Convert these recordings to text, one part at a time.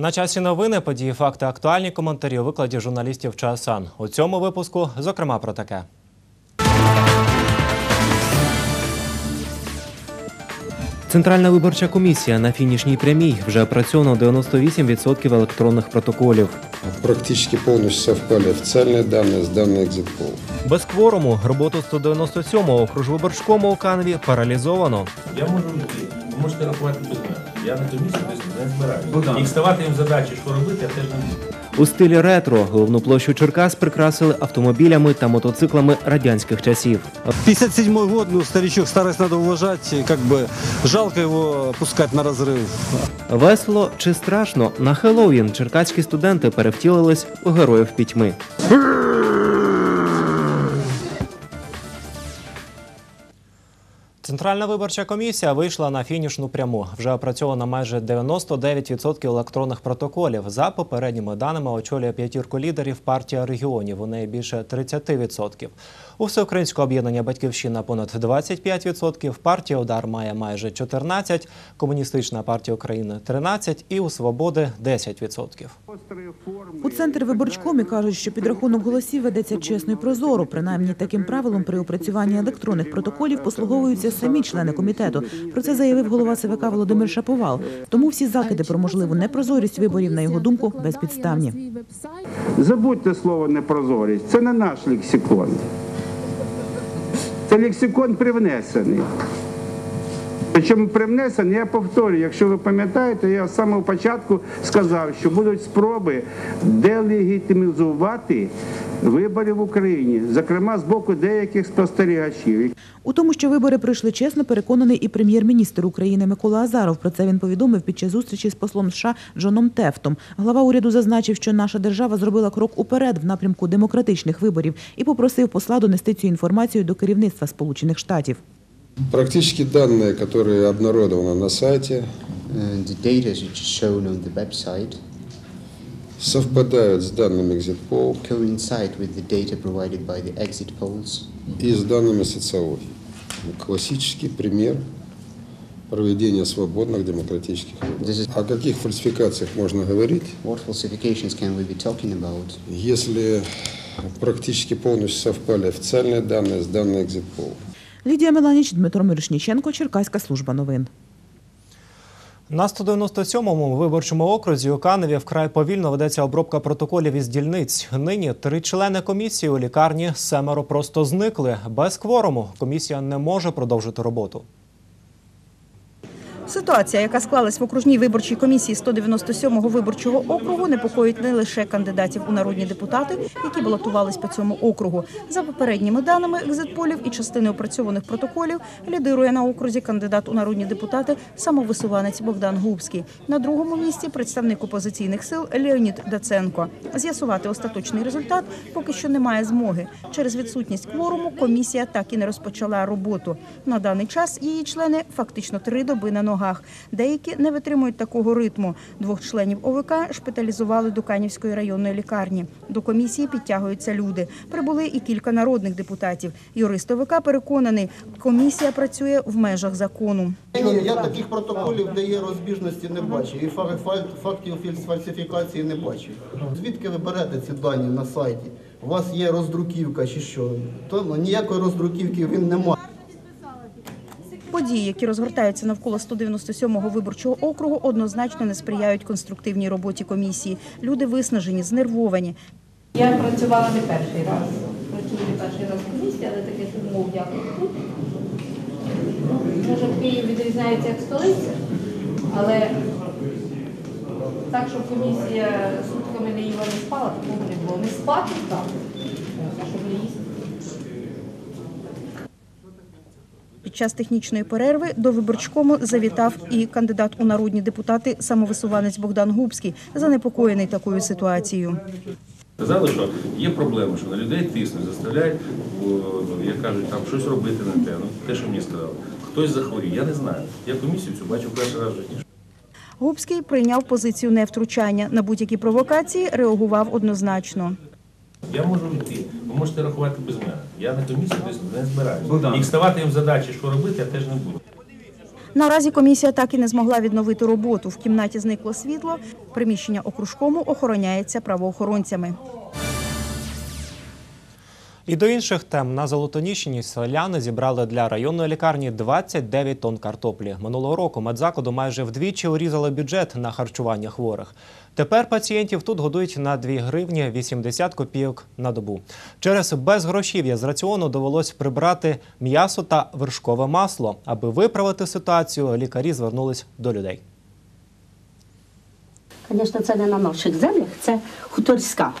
На часі новини, події, факти, актуальні коментарі у викладі журналістів Часан. У цьому випуску, зокрема, про таке. Центральна виборча комісія на фінішній прямій вже опрацьовано 98% електронних протоколів. Практически полностью совпали официальные данные с данными экзитпола. Без кворуму роботу 197-го окружвиборчкому у Канві паралізовано. Я можу йти. Ви можете рахувати без мене. я на комісію без не збираю. І ставати їм задачі, що робити, я теж не. У стилі ретро головну площу Черкас прикрасили автомобілями та мотоциклами радянських часів. 57 год, ну, старичок, старость надо уважать, и как бы жалко его пускать на разрыв. Весело чи страшно на Хеллоуін черкаські студенти перевтілились у героїв пітьми. Центральна виборча комісія вийшла на фінішну пряму. Вже опрацьовано майже 99% електронних протоколів. За попередніми даними очолює п'ятірку лідерів партія регіонів. У неї більше 30%. У всеукраїнського об'єднання Батьківщина понад 25%, партія Удар має майже 14%, Комуністична партія України 13% і у Свободи 10%. У центр виборчкомі кажуть, що підрахунок голосів ведеться чесно і прозоро. Принаймні таким правилом при опрацюванні електронних протоколів послуговуються самі члени комітету. Про це заявив голова ЦВК Володимир Шаповал. Тому всі закиди про можливу непрозорість виборів, на його думку, безпідставні. Забудьте слово непрозорість. Це не наш лексикон. Це лексикон привнесений. Причому привнесений, я повторюю, якщо ви пам'ятаєте, я з самого початку сказав, що будуть спроби делегітимізувати вибори в Україні, зокрема з боку деяких спостерігачів. У тому, що вибори пройшли чесно, переконаний і прем'єр-міністр України Микола Азаров. Про це він повідомив під час зустрічі з послом США Джоном Тефтом. Глава уряду зазначив, що наша держава зробила крок уперед в напрямку демократичних виборів і попросив посла донести цю інформацію до керівництва Сполучених Штатів. Практически данные, которые обнародованы на сайте, совпадают с данными экзитпол coincide with the data provided by the exit polls и с данными социологии. Классический пример проведения свободных демократических выборов. This is- О каких фальсификациях можно говорить, What falsifications can we be talking about если практически полностью совпали официальные данные с данными экзитпола? Лідія Меланіч, Дмитро Мирошніченко, Черкаська служба новин. На 197-му виборчому окрузі у Каневі вкрай повільно ведеться обробка протоколів із дільниць. Нині три члени комісії у лікарні семеро просто зникли. Без кворуму комісія не може продовжити роботу. Ситуація, яка склалась в окружній виборчій комісії 197-го виборчого округу, непокоїть не лише кандидатів у народні депутати, які балотувались по цьому округу. За попередніми даними екзитполів і частини опрацьованих протоколів лідирує на окрузі кандидат у народні депутати самовисуванець Богдан Губський. На другому місці представник опозиційних сил Леонід Даценко. З'ясувати остаточний результат поки що немає змоги. Через відсутність кворуму комісія так і не розпочала роботу. На даний час її члени фактично три доби на ногах. Деякі не витримують такого ритму. Двох членів ОВК шпиталізували до Канівської районної лікарні. До комісії підтягуються люди. Прибули і кілька народних депутатів. Юрист ОВК переконаний, комісія працює в межах закону. Я таких протоколів, де є розбіжності, не бачу. І фа- фа- фактів фальсифікації не бачу. Звідки ви берете ці дані на сайті? У вас є роздруківка чи що? То ну, ніякої роздруківки він не має. Події, які розгортаються навколо 197-го виборчого округу, однозначно не сприяють конструктивній роботі комісії. Люди виснажені, знервовані. Я працювала не перший раз. Працюю не перший раз в місті, але таких умов дякую тут. Може, Київ відрізняється як столиця, але так, щоб комісія сутками не їла, не спала, такого не було. Не спати так, щоб не їсти. Під час технічної перерви до виборчкому завітав і кандидат у народні депутати самовисуванець Богдан Губський, занепокоєний такою ситуацією. Сказали, що є проблеми, що на людей тиснуть, заставляють, як кажуть, там щось робити на те. Ну, те, що мені сказали. Хтось захворів, я не знаю. Я комісію цю бачу перший раз в житті. Губський прийняв позицію невтручання. На будь-які провокації реагував однозначно. Я можу йти. Ви можете рахувати без мене. Я на комісію без не збираюся. І ставати їм задачі, що робити, я теж не буду. Наразі комісія так і не змогла відновити роботу. В кімнаті зникло світло. Приміщення окружкому охороняється правоохоронцями. І до інших тем на Золотоніщині селяни зібрали для районної лікарні 29 тонн картоплі. Минулого року медзакладу майже вдвічі урізали бюджет на харчування хворих. Тепер пацієнтів тут годують на 2 гривні 80 копійок на добу. Через безгрошів'я з раціону довелось прибрати м'ясо та вершкове масло. Аби виправити ситуацію, лікарі звернулись до людей. Звісно, це не на наших землях, це хуторська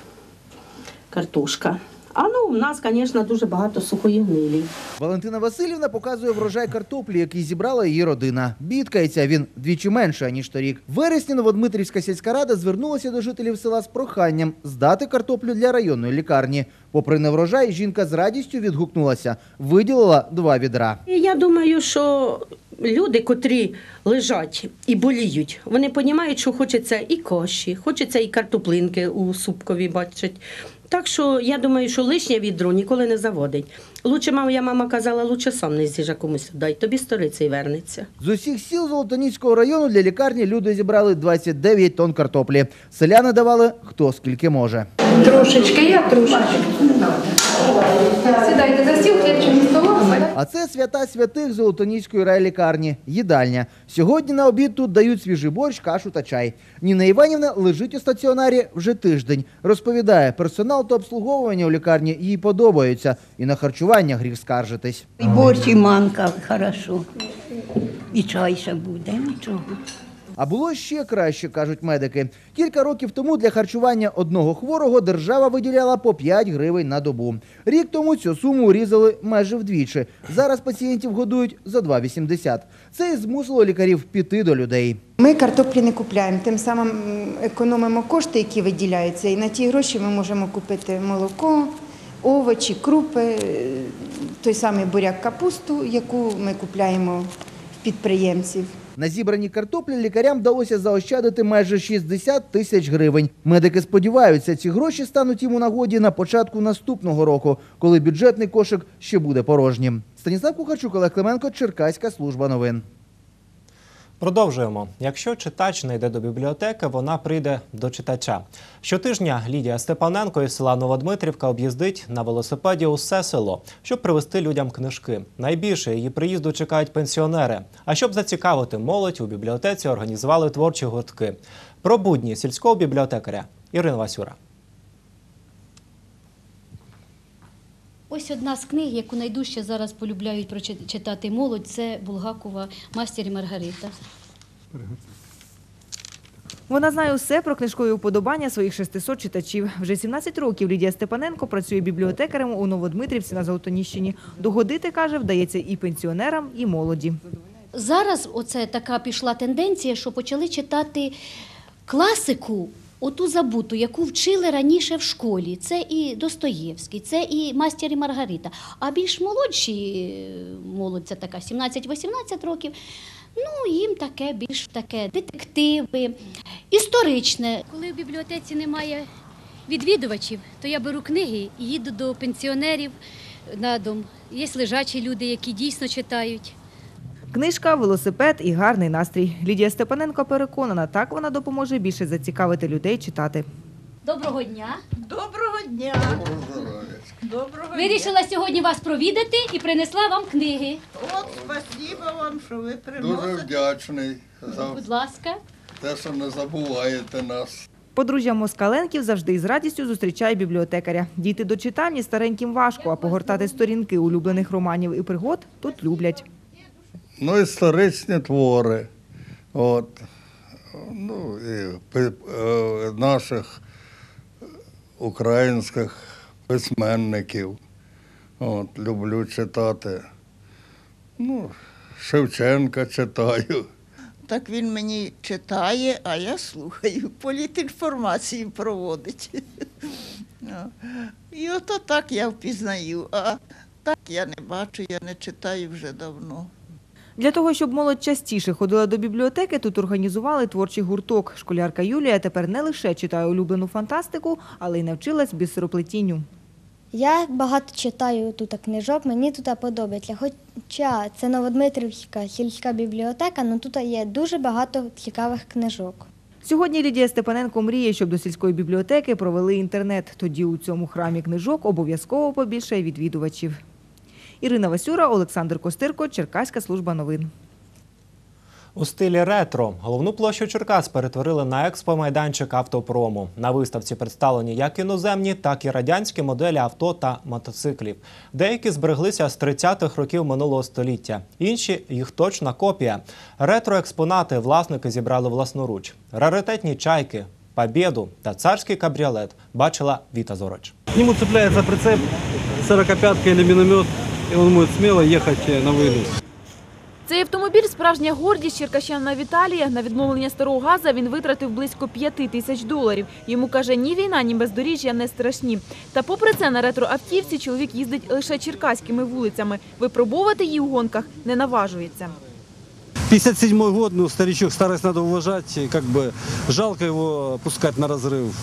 картошка. А ну, у нас, звісно, дуже багато сухої гнилі. Валентина Васильівна показує врожай картоплі, який зібрала її родина. Бідкається він двічі менше ніж торік. В Вересні Новодмитрівська сільська рада звернулася до жителів села з проханням здати картоплю для районної лікарні. Попри неврожай, жінка з радістю відгукнулася, виділила два відра. Я думаю, що люди, котрі лежать і боліють, вони розуміють, що хочеться і каші, хочеться і картоплинки у супкові бачать. Так що я думаю, що лишнє відро ніколи не заводить. Лучше моя мама казала, лучше сам не з'їжджа комусь дай, тобі сторицей вернеться. З усіх сіл Золотоніцького району для лікарні люди зібрали 29 тонн картоплі. Селяни давали хто скільки може. Трошечки, я трошечки. Сідайте за стіл, хлібчим столом. А це свята святих Золотоніської райлікарні – їдальня. Сьогодні на обід тут дають свіжий борщ, кашу та чай. Ніна Іванівна лежить у стаціонарі вже тиждень. Розповідає, персонал та обслуговування у лікарні їй подобаються. І на харчування гріх скаржитись. І борщ, і манка, хорошо. І чай ще буде, нічого. А було ще краще, кажуть медики. Кілька років тому для харчування одного хворого держава виділяла по 5 гривень на добу. Рік тому цю суму урізали майже вдвічі. Зараз пацієнтів годують за 2,80. Це і змусило лікарів піти до людей. Ми картоплі не купляємо, тим самим економимо кошти, які виділяються, і на ті гроші ми можемо купити молоко, овочі, крупи, той самий буряк капусту, яку ми купляємо в підприємців. На зібрані картоплі лікарям вдалося заощадити майже 60 тисяч гривень. Медики сподіваються, ці гроші стануть їм у нагоді на початку наступного року, коли бюджетний кошик ще буде порожнім. Станіслав Кухарчук, Олег Клименко, Черкаська служба новин. Продовжуємо. Якщо читач не йде до бібліотеки, вона прийде до читача. Щотижня Лідія Степаненко із села Новодмитрівка об'їздить на велосипеді усе село, щоб привезти людям книжки. Найбільше її приїзду чекають пенсіонери. А щоб зацікавити молодь, у бібліотеці організували творчі гуртки. Про будні сільського бібліотекаря Ірина Васюра. Ось одна з книг, яку найдужче зараз полюбляють прочи- читати молодь, це Булгакова «Мастер і Маргарита». Вона знає усе про книжкові уподобання своїх 600 читачів. Вже 17 років Лідія Степаненко працює бібліотекарем у Новодмитрівці на Золотоніщині. Догодити, каже, вдається і пенсіонерам, і молоді. Зараз оце така пішла тенденція, що почали читати класику, оту забуту, яку вчили раніше в школі. Це і Достоєвський, це і Мастер і Маргарита. А більш молодші, е, молодь це така 17-18 років, ну їм таке більш таке детективи, історичне. Коли в бібліотеці немає відвідувачів, то я беру книги і їду до пенсіонерів на дом. Є лежачі люди, які дійсно читають. Книжка, велосипед і гарний настрій. Лідія Степаненко переконана, так вона допоможе більше зацікавити людей читати. Доброго дня. Доброго дня. Доброго Вирішила сьогодні вас провідати і принесла вам книги. От, спасибо вам, що ви Дуже вдячний за Будь ласка. те, що не забуваєте нас. Подружжя Москаленків завжди із радістю зустрічає бібліотекаря. Дійти до читальні стареньким важко, а погортати сторінки улюблених романів і пригод тут люблять. Ну, історичні твори. От. Ну, і е, наших українських письменників. От, люблю читати. Ну, Шевченка читаю. Так він мені читає, а я слухаю. Політінформації проводить. І ото так я впізнаю. А так я не бачу, я не читаю вже давно. Для того, щоб молодь частіше ходила до бібліотеки, тут організували творчий гурток. Школярка Юлія тепер не лише читає улюблену фантастику, але й навчилась бісероплетінню. Я багато читаю тут книжок, мені тут подобається. Хоча це Новодмитрівська сільська бібліотека, але тут є дуже багато цікавих книжок. Сьогодні Лідія Степаненко мріє, щоб до сільської бібліотеки провели інтернет. Тоді у цьому храмі книжок обов'язково побільшає відвідувачів. Ірина Васюра, Олександр Костирко, Черкаська служба новин. У стилі ретро головну площу Черкас перетворили на експомайданчик автопрому. На виставці представлені як іноземні, так і радянські моделі авто та мотоциклів. Деякі збереглися з 30-х років минулого століття. Інші їх точна копія. Ретро-експонати власники зібрали власноруч. Раритетні чайки, побєду та царський кабріолет бачила Віта Зороч. К нему цепляется прицеп, 45-ка или миномет, и он может смело ехать э, на войну. Цей автомобіль – справжня гордість черкащана Віталія. На відновлення старого газа він витратив близько п'яти тисяч доларів. Йому каже, ні війна, ні бездоріжжя не страшні. Та попри це на ретроавтівці чоловік їздить лише черкаськими вулицями. Випробовувати її у гонках не наважується. 57 год, ну, старичок, старость надо уважать, и как бы жалко его пускать на разрыв.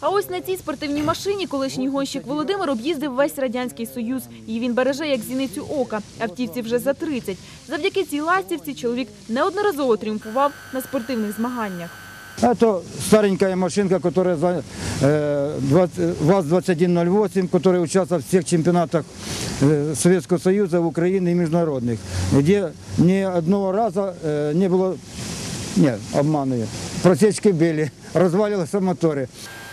А ось на цій спортивній машині колишній гонщик Володимир об'їздив весь Радянський Союз. Її він береже як зіницю ока. Автівці вже за 30. Завдяки цій ластівці чоловік неодноразово тріумфував на спортивних змаганнях. Это старенькая машинка, которая за- э, 20 ВАЗ-2108, которая участвовала в всех чемпионатах э, Советского Союза, Украины и международных, где ни одного раза э, не было, нет, обманываю, просечки были, разваливались моторы.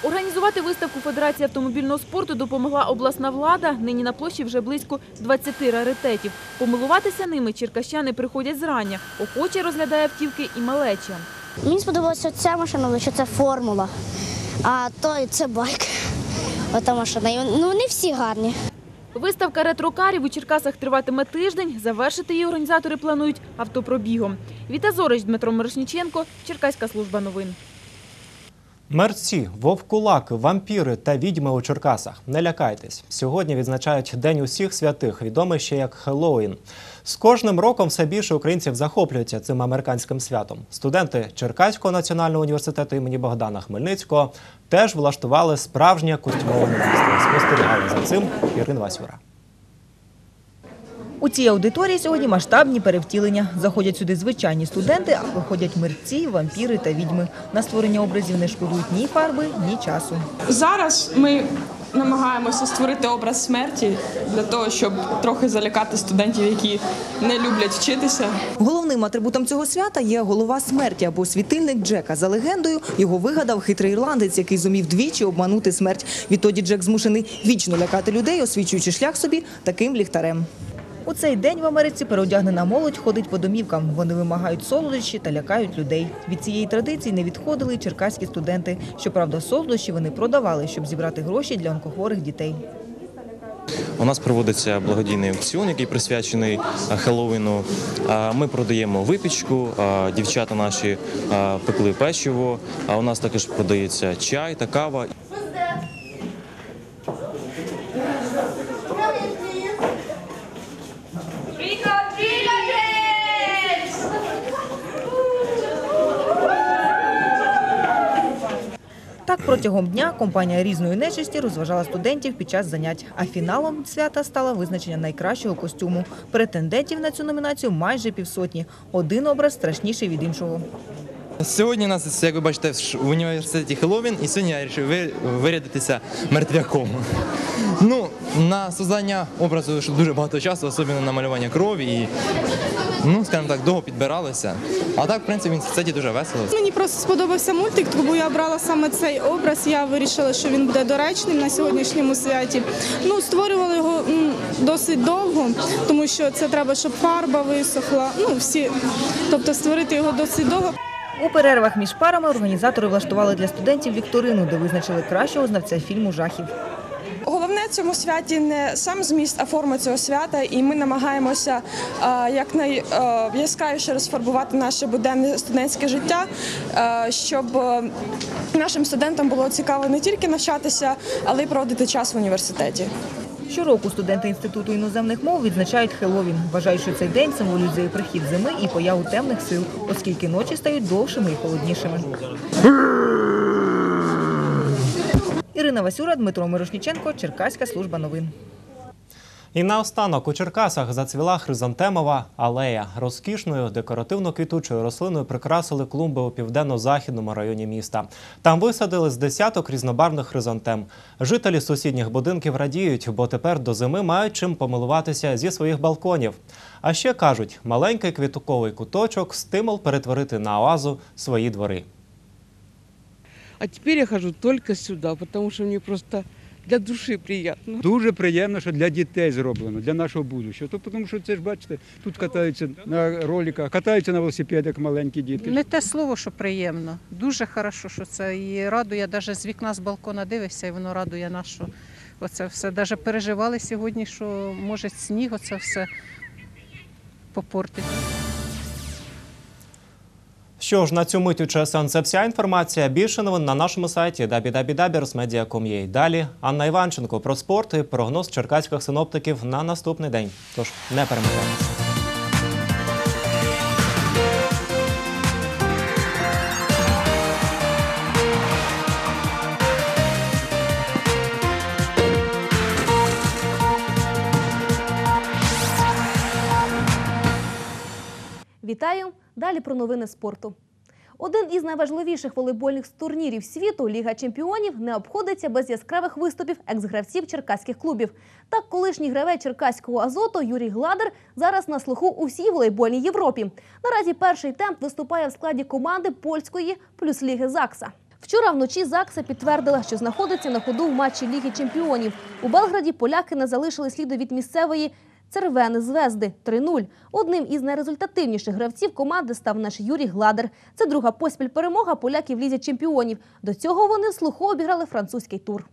Організувати виставку Федерації автомобільного спорту допомогла обласна влада. Нині на площі вже близько 20 раритетів. Помилуватися ними черкащани приходять зрання. Охоче розглядає автівки і малеча. Мені сподобалася ця машина, але що це формула, а то це байк. Ота машина. Ну, вони всі гарні. Виставка ретрокарів у Черкасах триватиме тиждень. Завершити її організатори планують автопробігом. Віта Зорич, Дмитро Мирошніченко, Черкаська служба новин. Мерці, вовкулаки, вампіри та відьми у Черкасах. Не лякайтесь. Сьогодні відзначають День усіх святих, відомий ще як Хеллоуін. З кожним роком все більше українців захоплюються цим американським святом. Студенти Черкаського національного університету імені Богдана Хмельницького теж влаштували справжнє костюмове мистецтво. Спостерігали за цим Ірина Васюра. У цій аудиторії сьогодні масштабні перевтілення. Заходять сюди звичайні студенти, а виходять мерці, вампіри та відьми. На створення образів не шкодують ні фарби, ні часу. Зараз ми намагаємося створити образ смерті для того, щоб трохи залякати студентів, які не люблять вчитися. Головним атрибутом цього свята є голова смерті або світильник Джека. За легендою, його вигадав хитрий ірландець, який зумів двічі обманути смерть. Відтоді Джек змушений вічно лякати людей, освічуючи шлях собі таким ліхтарем. У цей день в Америці переодягнена молодь ходить по домівкам. Вони вимагають солодощі та лякають людей. Від цієї традиції не відходили й черкаські студенти. Щоправда, солодощі вони продавали, щоб зібрати гроші для онкохворих дітей. У нас проводиться благодійний аукціон, який присвячений Хеллоуіну. Ми продаємо випічку, дівчата наші пекли печиво. А у нас також продається чай та кава. Протягом дня компанія різної нечисті розважала студентів під час занять. А фіналом свята стало визначення найкращого костюму. Претендентів на цю номінацію майже півсотні. Один образ страшніший від іншого. Сьогодні у нас, як ви бачите, в університеті Хеллоуін, і сьогодні я вирішив вирядитися мертвяком. Ну, на создання образу дуже багато часу, особливо на малювання крові і, ну, скажімо так, довго підбиралися. А так, в принципі, в університеті дуже весело. Мені просто сподобався мультик, тому я обрала саме цей образ. Я вирішила, що він буде доречним на сьогоднішньому святі. Ну, створювали його досить довго, тому що це треба, щоб фарба висохла. Ну, всі, тобто створити його досить довго. У перервах між парами організатори влаштували для студентів вікторину, де визначили кращого знавця фільму жахів. Головне в цьому святі не сам зміст, а форма цього свята, і ми намагаємося е, якнайяскравіше розфарбувати наше буденне студентське життя, е, щоб е, нашим студентам було цікаво не тільки навчатися, але й проводити час в університеті. Щороку студенти Інституту іноземних мов відзначають Хеллоуін. Вважають, що цей день символізує прихід зими і появу темних сил, оскільки ночі стають довшими і холоднішими. Ірина Васюра, Дмитро Мирошніченко, Черкаська служба новин. І наостанок у Черкасах зацвіла хризантемова алея. Розкішною декоративно-квітучою рослиною прикрасили клумби у південно-західному районі міста. Там висадили з десяток різнобарвних хризантем. Жителі сусідніх будинків радіють, бо тепер до зими мають чим помилуватися зі своїх балконів. А ще кажуть, маленький квітуковий куточок стимул перетворити на оазу свої двори. А теперь я хожу только сюда, потому что мне просто для души приятно. Дуже приємно, що для дітей зроблено, для нашого будущого. То, тому що це ж бачите, тут катаються на роликах, катаються на велосипедах маленькі діти. Не те слово, що приємно. Дуже хорошо, що це і радує, навіть з вікна з балкона дивишся, і воно радує нас, що оце все. Навіть переживали сьогодні, що може сніг оце все попортить. Що ж, на цю мить у ЧСН це вся інформація. Більше новин на нашому сайті www.media.com.ua. Далі Анна Іванченко про спорт і прогноз черкаських синоптиків на наступний день. Тож не перемикайтеся. Далі про новини спорту. Один із найважливіших волейбольних турнірів світу Ліга чемпіонів не обходиться без яскравих виступів екс-гравців черкаських клубів. Так, колишній гравець черкаського азоту Юрій Гладер зараз на слуху у всій волейбольній Європі. Наразі перший темп виступає в складі команди польської плюс ліги Закса. Вчора вночі Закса підтвердила, що знаходиться на ходу в матчі Ліги чемпіонів. У Белграді поляки не залишили сліду від місцевої Цервени Звезди 3-0. Одним із найрезультативніших гравців команди став наш Юрій Гладер. Це друга поспіль перемога поляків в лізі чемпіонів. До цього вони вслуху обіграли французький тур.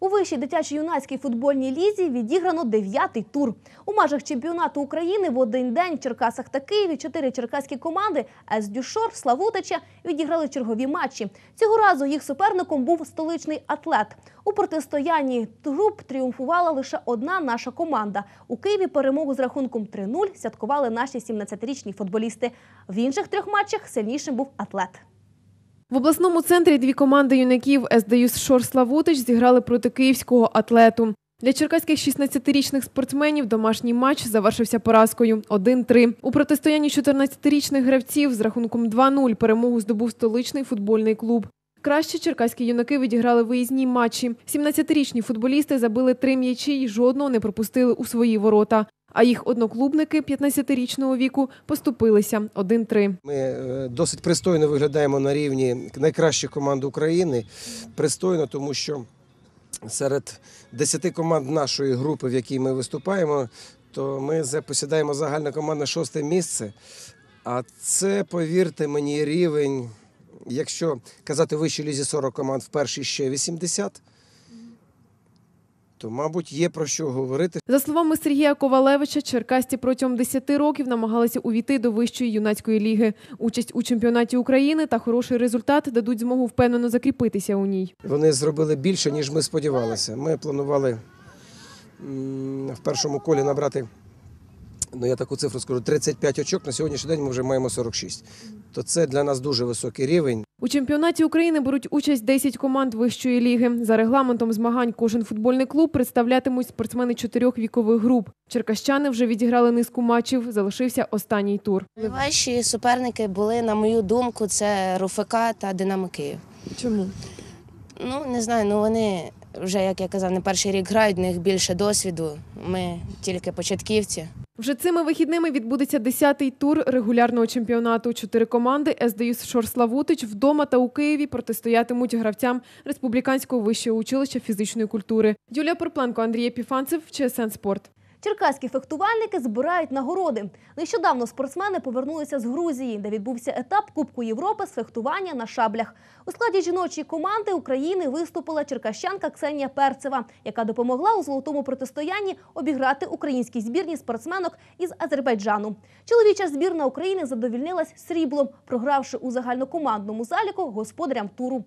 У вищій дитячо-юнацькій футбольній лізі відіграно дев'ятий тур. У межах чемпіонату України в один день в Черкасах та Києві чотири черкаські команди ес Дюшор, Славутича відіграли чергові матчі. Цього разу їх суперником був столичний атлет. У протистоянні груп тріумфувала лише одна наша команда. У Києві перемогу з рахунком 3-0 святкували наші 17-річні футболісти. В інших трьох матчах сильнішим був атлет. В обласному центрі дві команди юнаків СДЮ Шор Славутич зіграли проти київського атлету. Для черкаських 16-річних спортсменів домашній матч завершився поразкою 1-3. У протистоянні 14-річних гравців з рахунком 2-0 перемогу здобув столичний футбольний клуб. Краще черкаські юнаки відіграли виїзні матчі. 17-річні футболісти забили три м'ячі і жодного не пропустили у свої ворота. А їх одноклубники 15-річного віку поступилися 1-3. Ми е, досить пристойно виглядаємо на рівні найкращих команд України. Пристойно, тому що серед 10 команд нашої групи, в якій ми виступаємо, то ми посідаємо загальне командне шосте місце. А це, повірте мені, рівень, якщо казати вищій лізі 40 команд, в першій ще 80, то, мабуть, є про що говорити. За словами Сергія Ковалевича, черкасці протягом 10 років намагалися увійти до вищої юнацької ліги. Участь у чемпіонаті України та хороший результат дадуть змогу впевнено закріпитися у ній. Вони зробили більше, ніж ми сподівалися. Ми планували в першому колі набрати, ну я таку цифру скажу, 35 очок. На сьогоднішній день ми вже маємо 46. То це для нас дуже високий рівень. У чемпіонаті України беруть участь 10 команд вищої ліги. За регламентом змагань кожен футбольний клуб представлятимуть спортсмени чотирьох вікових груп. Черкащани вже відіграли низку матчів. Залишився останній тур. Найважчі суперники були, на мою думку, це РУФК та Динамо Київ. Чому? Ну, не знаю, ну вони вже, як я казав, не перший рік грають, в них більше досвіду. Ми тільки початківці. Вже цими вихідними відбудеться 10-й тур регулярного чемпіонату. Чотири команди СДЮС Шорславутич вдома та у Києві протистоятимуть гравцям Республіканського вищого училища фізичної культури. Юлія Порпленко, Андрій Епіфанцев, ЧСН Спорт. Черкаські фехтувальники збирають нагороди. Нещодавно спортсмени повернулися з Грузії, де відбувся етап Кубку Європи з фехтування на шаблях. У складі жіночої команди України виступила черкащанка Ксенія Перцева, яка допомогла у золотому протистоянні обіграти українській збірні спортсменок із Азербайджану. Чоловіча збірна України задовільнилась сріблом, програвши у загальнокомандному заліку господарям туру.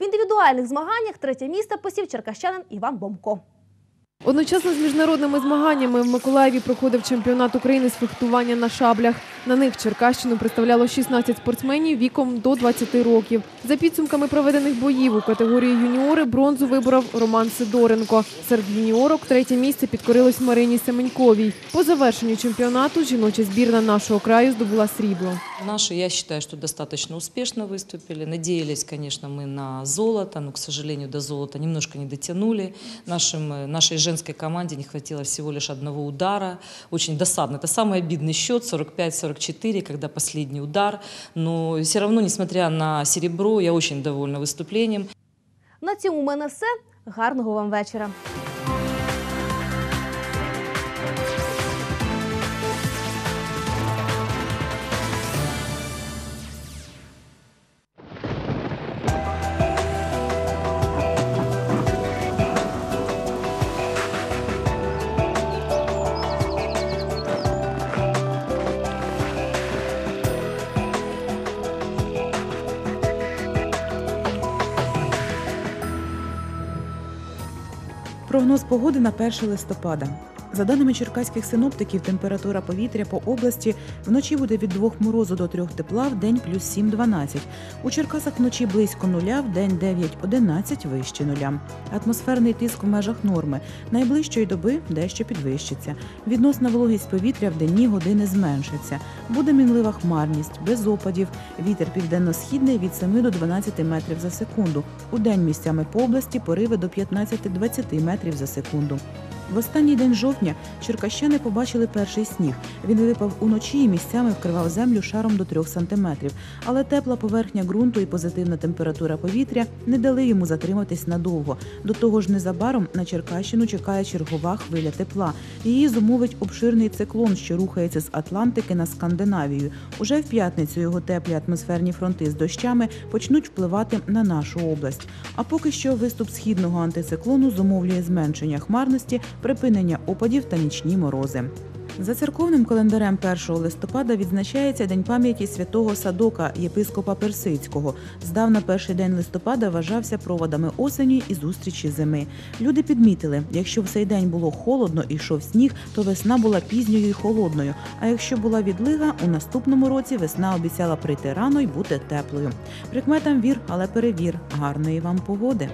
В індивідуальних змаганнях третє місце посів черкащанин Іван Бомко. Одночасно з міжнародними змаганнями в Миколаєві проходив чемпіонат України з фехтування на шаблях. На них Черкащину представляло 16 спортсменів віком до 20 років. За підсумками проведених боїв у категорії юніори бронзу вибрав Роман Сидоренко. Серед юніорок третє місце підкорилось Марині Семеньковій. По завершенню чемпіонату жіноча збірна нашого краю здобула срібло. Наши, я считаю, что достаточно успешно выступили. Надеялись, конечно, мы на золото, но, к сожалению, до золота немножко не дотянули. Нашим, э, нашей женской команде не хватило всего лишь одного удара. Очень досадно. Это самый обидный счет 45-44, когда последний удар. Но все равно, несмотря на серебро, я очень довольна выступлением. На цьому у мене все. Гарного вам вечора. Прогноз погоди на 1 листопада. За даними черкаських синоптиків, температура повітря по області вночі буде від 2 морозу до 3 тепла, в день плюс 7-12. У Черкасах вночі близько нуля, в день 9-11 вище нуля. Атмосферний тиск в межах норми. Найближчої доби дещо підвищиться. Відносна вологість повітря в денні години зменшиться. Буде мінлива хмарність, без опадів. Вітер південно-східний від 7 до 12 метрів за секунду. У день місцями по області пориви до 15-20 метрів за секунду. В останній день жовтня черкащани побачили перший сніг. Він випав уночі і місцями вкривав землю шаром до 3 сантиметрів. Але тепла поверхня ґрунту і позитивна температура повітря не дали йому затриматись надовго. До того ж, незабаром на Черкащину чекає чергова хвиля тепла. Її зумовить обширний циклон, що рухається з Атлантики на Скандинавію. Уже в п'ятницю його теплі атмосферні фронти з дощами почнуть впливати на нашу область. А поки що виступ східного антициклону зумовлює зменшення хмарності, припинення опадів та нічні морози. За церковним календарем 1 листопада відзначається День пам'яті святого Садока, єпископа Персидського. Здавна перший день листопада вважався проводами осені і зустрічі зими. Люди підмітили, якщо в цей день було холодно і йшов сніг, то весна була пізньою і холодною. А якщо була відлига, у наступному році весна обіцяла прийти рано й бути теплою. Прикметам вір, але перевір. Гарної вам погоди!